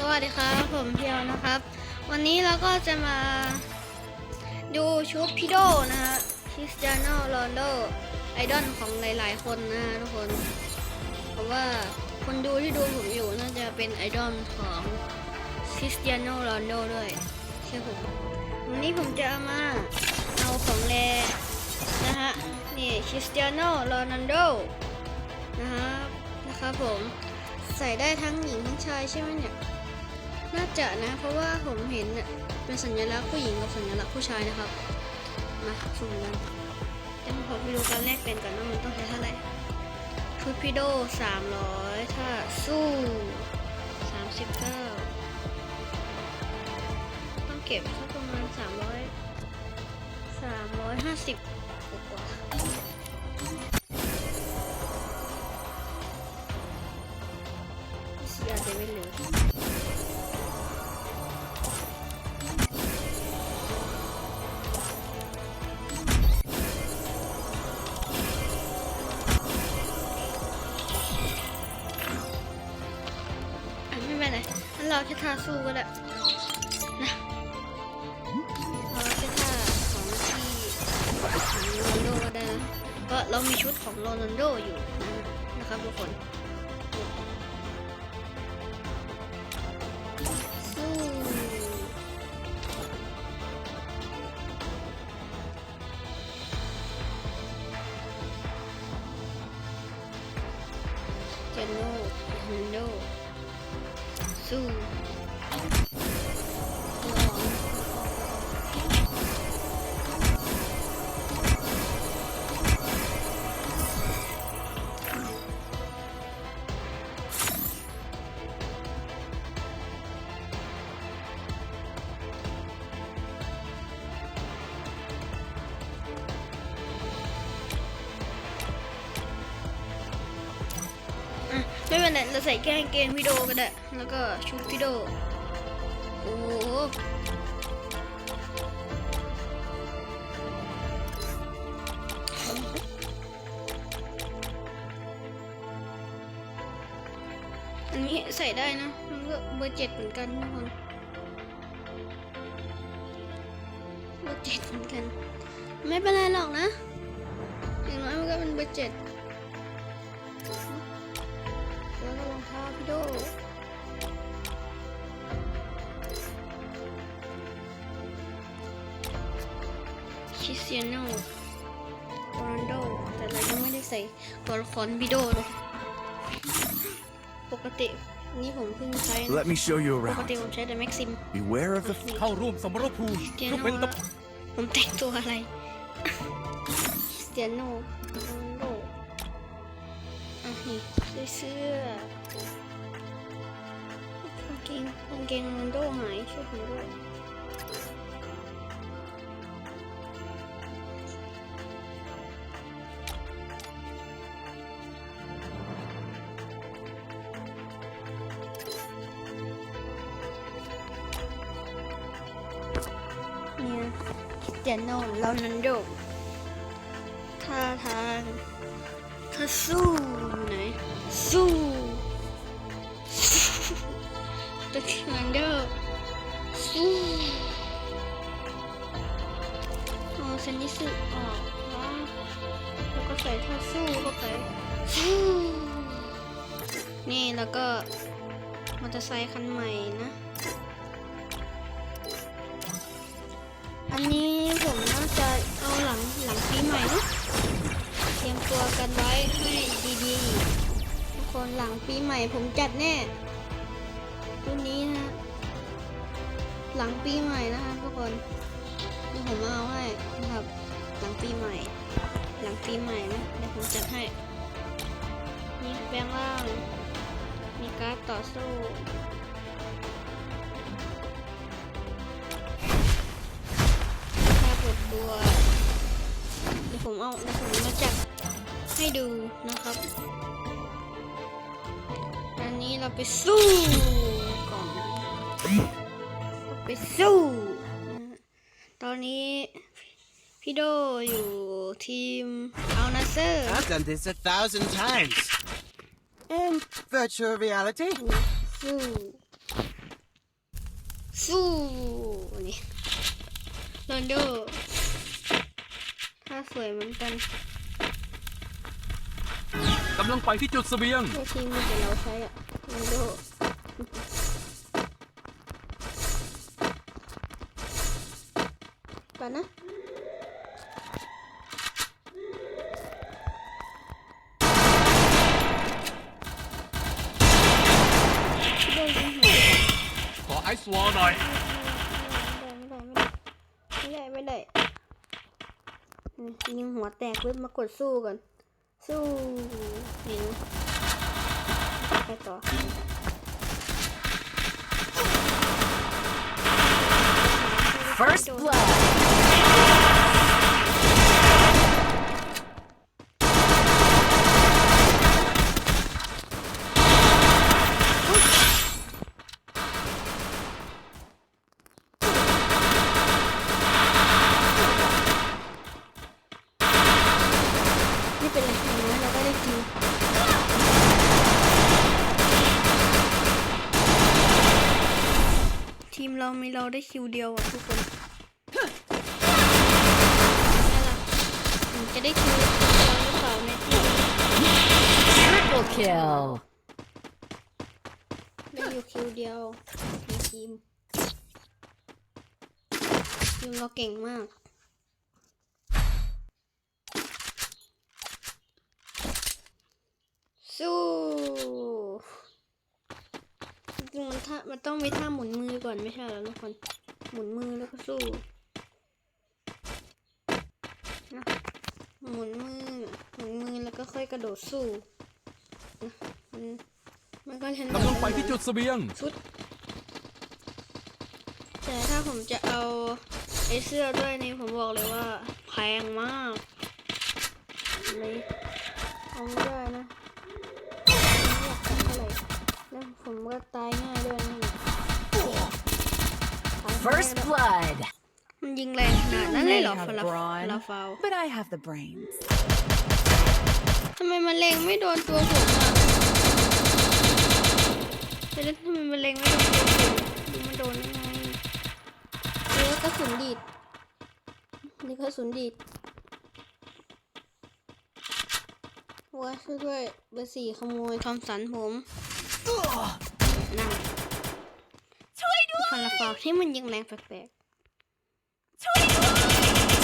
สวัสดีครับผมเพียวนะครับ วันนี้เราก็จะมาดูชุดพี่โดนะฮะคริสเตียโนโรนโดไอดอลของหลายๆ คนนะฮะทุกคนเพราะว่าคนดูที่ดูผมอยู่น่าจะเป็นไอดอลของคริสเตียโนโรนโดด้วยใช่ผมวันนี้ผมจะเอามาเอาของแรนะฮะนี่คริสเตียโนโรนัลโดนะฮะนะครับผมใส่ได้ทั้งหญิงทั้งชายใช่ไหมเนี่ย น่าจะนะ เพราะว่าผมเห็นเป็นสัญลักษณ์ผู้หญิงกับสัญลักษณ์ผู้ชายนะครับ มาสุ่มกันเดี๋ยวผมไปดูการแลกเป็นกันว่ามันต้องใช้เท่าไหร่ชุดพิโดสามร้อยถ้าสู้สามสิบเก้าต้องเก็บสักประมาณสามร้อยสามร้อยห้าสิบ ท่าสู้ก็ได้นะเราแค่ท่าของที่ของโรนัลโดก็ได้นะก็เรามีชุดของโรนัลโดอยู่นะครับทุกคนะไม่เป็นไรเราใส่แค่กงเกงวิดีโอก็ได้ แล้วก็ชุดวิดีโอโอ้โหอันนี้ใส่ได้นะมันก็เบอร์เจ็ดเหมือนกันทุกคนเบอร์เจ็ดเหมือนกัน ไม่เป็นไรหรอกนะอย่างน้อยมันก็เป็นเบอร์เจ็ด ส่ตัวละครพี่โดเลย ปกตินี่ผมเพิ่งใช้นะ Let me show you ปก around. ติผมใช้แต่แม็กซิม Beware of the เข้าร่วมสมรภูมิเตียเพื่อโนเป็นตะผมแต่งตัวอะไร คริสเตียโนโรนัลโดอะนี่เสื้อกางเกงกางเกงโรนัลโดหายช่วยผมด้วยเนี่ย ตียโนโรนัลโดท่าทางถ้าสู้อยู่ไหนสู้ตัวที่มันเดอร์สู้เอาเซนนิสึออกนะแล้วก็ใส่ท่าสู้เข้าไปสู้นี่แล้วก็มอเตอร์ไซค์คันใหม่นะ อันนี้ ตัวกันไว้ให้ดีๆ ทุกคนหลังปีใหม่ผมจัดแน่รุ่นนี้นะหลังปีใหม่นะคะทุกคนนี่ผมเอาให้นะครับ หลังปีใหม่ หลังปีใหม่นะเดี๋ยวผมจัดให้นี่แปลงร่าง มีการ์ดต่อสู้ถ้าเปิดตัว ผมเอาเดี๋ยวผมมาจัดให้ดูนะครับ อันนี้เราไปสู้ก่อนเราไปสู้นะฮะตอนนี้พี่โดอยู่ทีมเอานาเซอร์ I've done this a thousand times. In virtual reality. สู้ สู้นี่โรนลโดถ้าส วยเหมือนกันกำลังไปที่จุดเสบียงในทีมมีแต่เราใช้อะโรนลโดไปนะ ยิงหัวแตกเว็บมากดสู้ก่อน สู้ยิงไปต่อ First blood. นี่ เป็นอะไรอย่างน้อยเราก็ได้คิวทีมเรามีเราได้คิวเดียวอะทุกคนนั่นล่ะผมจะได้คิวเดียวหรือเปล่าในทีม Triple kill. ได้อยู่คิวเดียวในทีมทีมเราเก่งมาก สู้จริงๆมัน ท่ามันต้องมีท่าหมุนมือก่อนไม่ใช่เหรอทุกคน หมุนมือแล้วก็สู้นะหมุนมือหมุนมือแล้วก็ค่อยกระโดดสู้นะมันมันก็ชนะกำลังไปที่จุดเสบียงชุด แต่ถ้าผมจะเอาไอเสื้อด้วยนี่ผมบอกเลยว่าแพงมาก ก็ตายง่ายด้วยนี่ตายง่าย First ด้วย blood. มันยิงแรงขนาดนั้นเลยเหรอ You may ฟ have ลา brawn, ฟลาฟาว but I have the brains. ทำไมมันเล็งไม่โดนตัวผมอะแต่แล้วทำไมมันเล็งไม่โดนตัวผมดูมันโดนได้ไงเออกระสุนดีดนี่กระสุนดีดว้าช่วยด้วยเบอร์สี่ขโมยทอมสันผม นั่นช่วยด้วยฟลาฟาวที่มันยิงแรงแปลก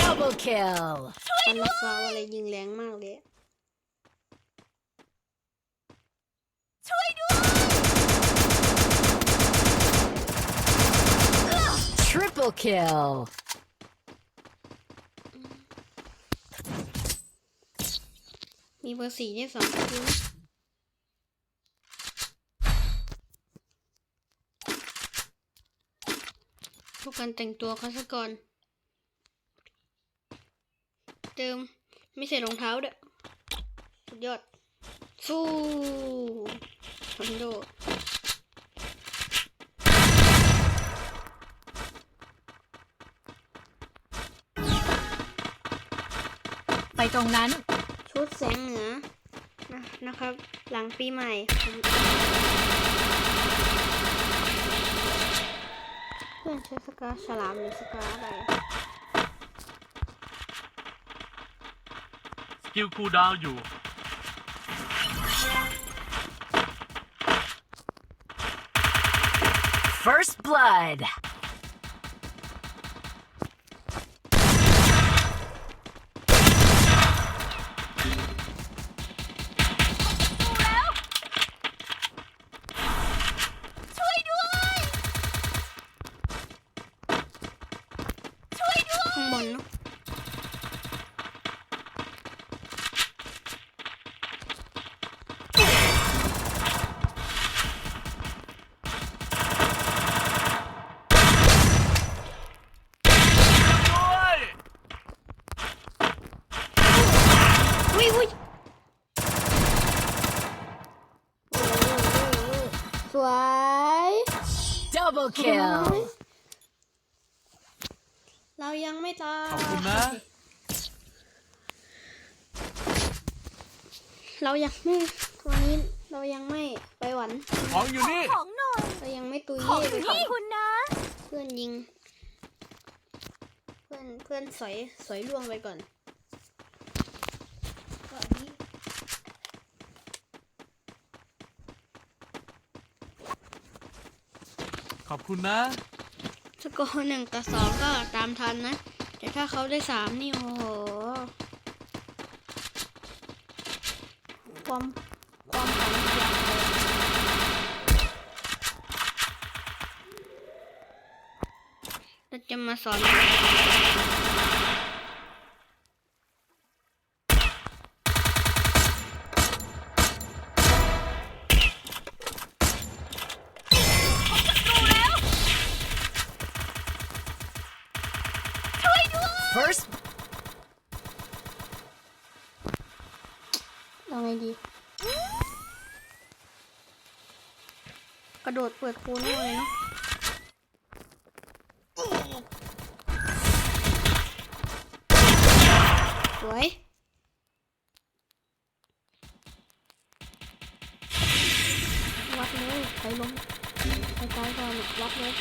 Double kill. ๆฟลาฟาวอะไรยิงแรงมากเลย Triple kill. มีเบอร์สี่ที่สองคิว การแต่งตัวเขาซะก่อน เติมไม่ใส่รองเท้าเด้อสุดยอด สู้คอนโดไปตรงนั้น ชุดแสงเหนือนะนะครับ หลังปีใหม่ มเพื่อนใช้สกาฉลามหรือสกาอะไร สกิลคูลดาวน์อยู่ First blood. สวย Double kill. เรายังไม่ตายขอบคุณนะ เรายังไม่วันนี้เรายังไม่ไปหวัน ของอยู่นี่เรายังไม่ตุยเย่ไปก่อนคุณนะตุพื่อนยิง เพื่อนเพื่อนสอยสอยล่วงไปก่อนก็อันนี้ ขอบคุณนะ สกอร์หนึ่งกับสองก็ตามทันนะ แต่ถ้าเขาได้สามนี่โอ้โห ความความฝันย่างเราจะมาสอน First เอาไงดี ก ระโดดเปิดโคนเลยเนาะสวยวัดเลยใครล้มใครตายก่อนเนี่ยวัดเลย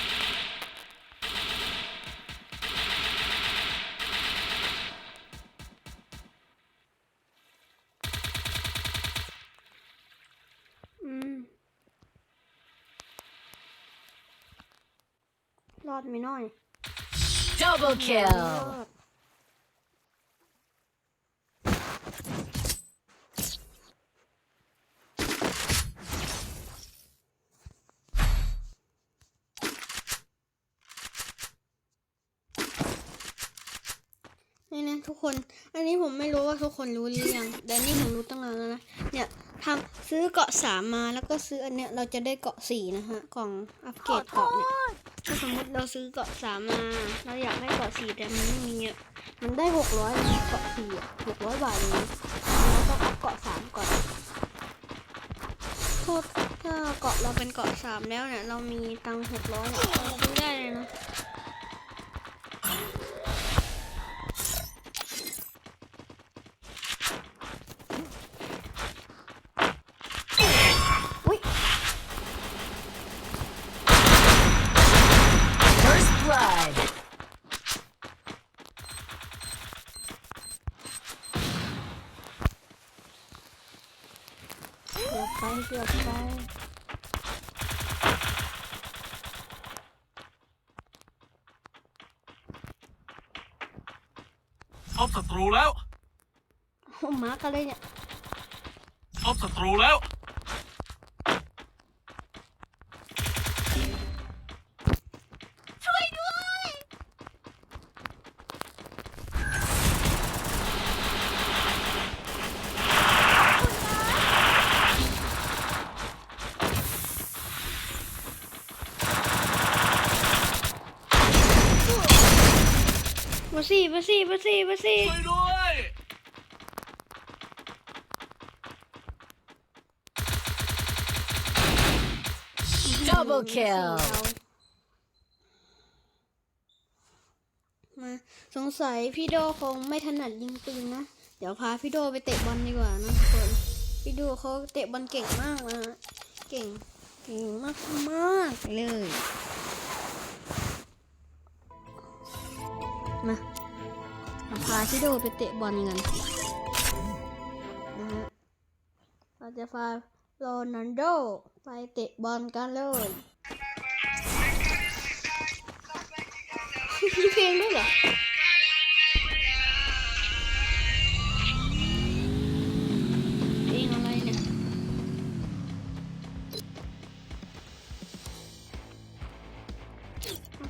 ดไหมน้อย double ร kill. อดนี่นะทุกคน อันนี้ผมไม่รู้ว่าทุกคนรู้หรือยัง แต่นี่ผมรู้ตั้งนานแล้วนะ เนี่ยทำซื้อเกาะสามมาแล้วก็ซื้ออันเนี้ยเราจะได้เกาะสี่นะฮะ กล่องอัปเกรดเกาะเนี่ย ถ้าสมมติเราซื้อเกาะสามมาเราอยากได้เกาะสี่แต่มันไม่มีอะมันได้หกร้อยเกาะสี่อะหกร้อยบาทเลยเราต้องอัพเกาะสามก่อนโทษถ้าเกาะเราเป็นเกาะสามแล้วเนี่ยเรามีตังหกร้อยเนี่ยนะอุ้ย First blood. เกือบไปเกือบไป พบศัตรูแล้ว โอ้มากันเลยเนี่ย พบศัตรูแล้ว มาสิมาสิมาสิมาสิช่วยด้วย Double kill. มาสงสัยพี่โดคงไม่ถนัดยิงปืนนะ เดี๋ยวพาพี่โดไปเตะบอลดีกว่านะทุกคนพี่โดเขาเตะบอลเก่งมากนะเก่งเก่งมากมากๆเลย มาพาพี่โดไปเตะบอลกันนะฮะเราจะพาโรนัลโดไปเตะบอลกันเลยมีเพลงด้วยเหรอเพลงอะไรเนี่ย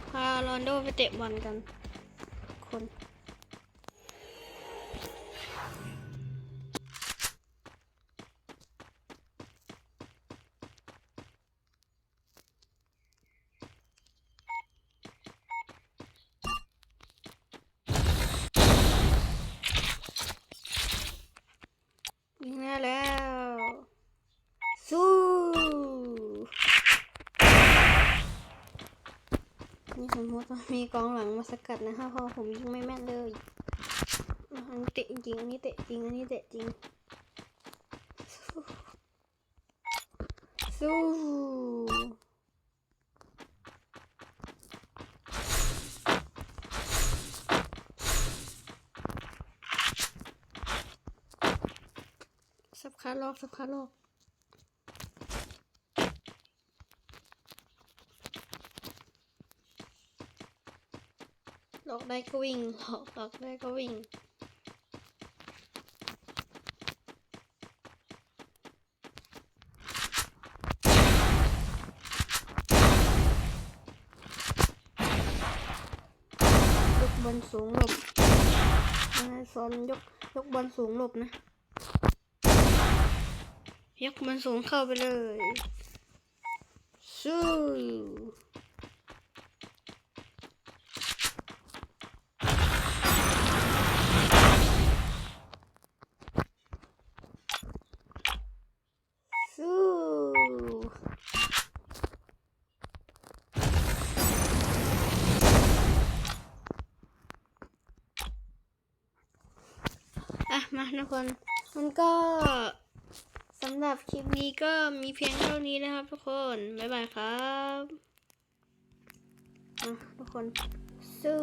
พาโรนโดไปเตะบอลกัน ค จะมีกองหลังมาสกัดนะคะพอผมยิงไม่แม่นเลยอันนี้เตะจริงอันนี้เตะจริงอันนี้เตะจริงสู้สับขาลอกสับขาลอก ลอกได้ก็วิ่งลอกลอกได้ก็วิ่งยกบอลสูงหลบนายสอนยกยกบอลสูงหลบนะ ยกบอลสูงเข้าไปเลย สู้อะ มาทุกคน มันก็สำหรับคลิปนี้ก็มีเพียงเท่านี้นะครับ ทุกคน บ๊ายบายครับทุกคนสู้